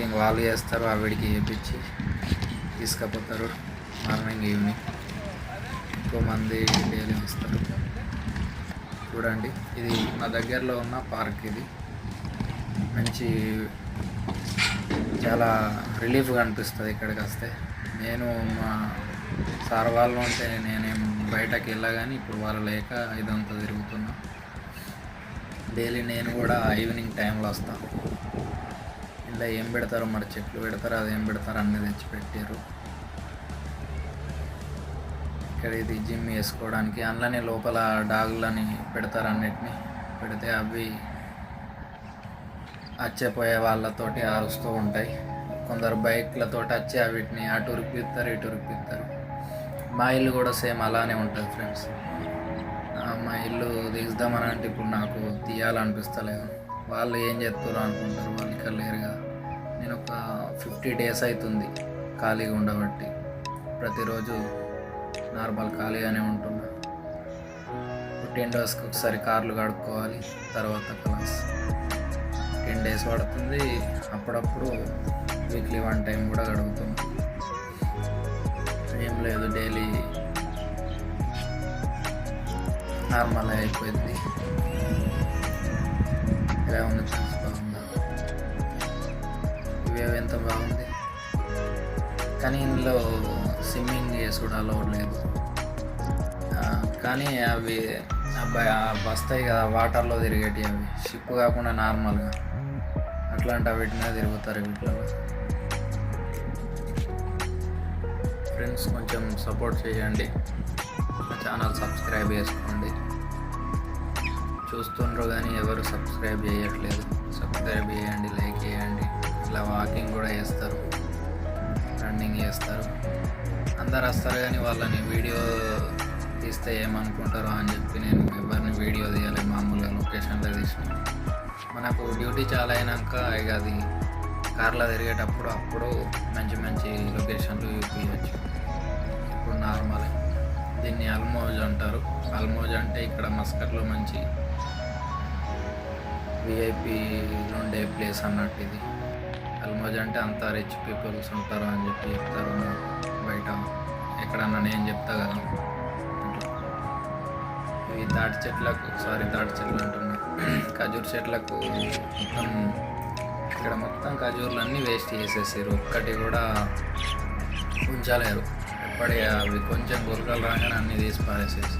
Walking వాళ్ళు చేస్తారు ఆవిడికి చేపించి తీసుకుపోతారు. మార్నింగ్ ఈవినింగ్ ఎక్కువ మంది డైలీ వస్తారు. చూడండి ఇది మా దగ్గరలో ఉన్న పార్క్ ఇది. మంచి చాలా రిలీఫ్గా అనిపిస్తుంది ఇక్కడికి వస్తే. నేను మా సార్ వాళ్ళు ఉంటే నేనేం బయటకు వెళ్ళగాని ఇప్పుడు వాళ్ళు లేక ఇదంతా తిరుగుతున్నా. డైలీ నేను కూడా ఈవినింగ్ టైంలో వస్తాను ఇలా ఏం పెడతారో మరి చెట్లు పెడతారో అది ఏం పెడతారో అన్నీ తెచ్చి పెట్టారు ఇక్కడ ఇది జిమ్ వేసుకోవడానికి అందులోనే లోపల డాగులని పెడతారు అన్నిటిని పెడితే అవి వచ్చేపోయే వాళ్ళతోటి అరుస్తూ ఉంటాయి. కొందరు బైక్లతోటి వచ్చి వీటిని అటు ఉరిపిస్తారు ఇటు ఉరిపిస్తారు మా ఇల్లు కూడా సేమ్ అలానే ఉంటుంది ఫ్రెండ్స్. మా ఇల్లు తీద్దామని అంటే ఇప్పుడు నాకు తీయాలనిపిస్తలేదు. వాళ్ళు ఏం చేస్తారు అనుకుంటారు. వాళ్ళు ఇక్కడ లేరుగా. నేను ఒక ఫిఫ్టీ డేస్ అవుతుంది ఖాళీగా ఉండబట్టి. ప్రతిరోజు నార్మల్ ఖాళీగానే ఉంటున్నా. టెన్ డేస్కి ఒకసారి కార్లు కడుక్కోవాలి. తర్వాత క్లాస్. టెన్ డేస్ పడుతుంది. అప్పుడప్పుడు వీక్లీ వన్ టైం కూడా గడుగుతుంది ఏం లేదు. డైలీ నార్మల్ అయిపోయింది. ఎలా ఉంది ఫ్రెండ్స్ బాగుందా ఇవేవి ఎంత బాగుంది? కానీ ఇందులో స్విమ్మింగ్ చేసి కూడా అలౌడ్ లేదు. కానీ అవి అబ్బాయి వస్తాయి కదా వాటర్లో తిరిగేటి అవి. షిప్ కాకుండా నార్మల్గా అట్లాంటి వీటినే తిరుగుతారు వీటిలో? ఫ్రెండ్స్ కొంచెం సపోర్ట్ చేయండి. ఛానల్ సబ్స్క్రైబ్ చేసుకోండి. చూస్తుండ్రు కానీ ఎవరు సబ్స్క్రైబ్ చేయట్లేదు. సబ్స్క్రైబ్ చేయండి లైక్ చేయండి. ఇలా వాకింగ్ కూడా చేస్తారు. రన్నింగ్ చేస్తారు. అందరు వస్తారు కానీ వాళ్ళని వీడియో తీస్తే ఏమనుకుంటారో అని చెప్పి నేను ఎవరిని వీడియో తీయాలి మామూలుగా లొకేషన్లో తీసిన. మనకు డ్యూటీ చాలా అయినాక ఇక అది కార్లో తిరిగేటప్పుడు అప్పుడు మంచి మంచి లొకేషన్లు చూపించవచ్చు ఇప్పుడు నార్మల్ దీన్ని అల్మోజ్ అంటారు. అల్మోజ్ అంటే ఇక్కడ మస్కట్లో మంచి విఐపీ ఉండే ప్లేస్ అన్నట్టు ఇది. అల్మోజ్ అంటే అంత రిచ్ పీపుల్స్ ఉంటారు అని చెప్పి చెప్తారు బయట. ఎక్కడన్నా నేను చెప్తా కదా. ఇవి తాటి చెట్లకు సారీ తాటి చెట్లు అంటున్నా. ఖజూర్ చెట్లకు మొత్తం ఇక్కడ మొత్తం ఖజూర్లు అన్నీ వేస్ట్ చేసేసారు. ఒక్కటి కూడా ఉంచలేరు. ఎప్పటి అవి కొంచెం గురకలు రాగానే అన్నీ తీసి పారేసేసి.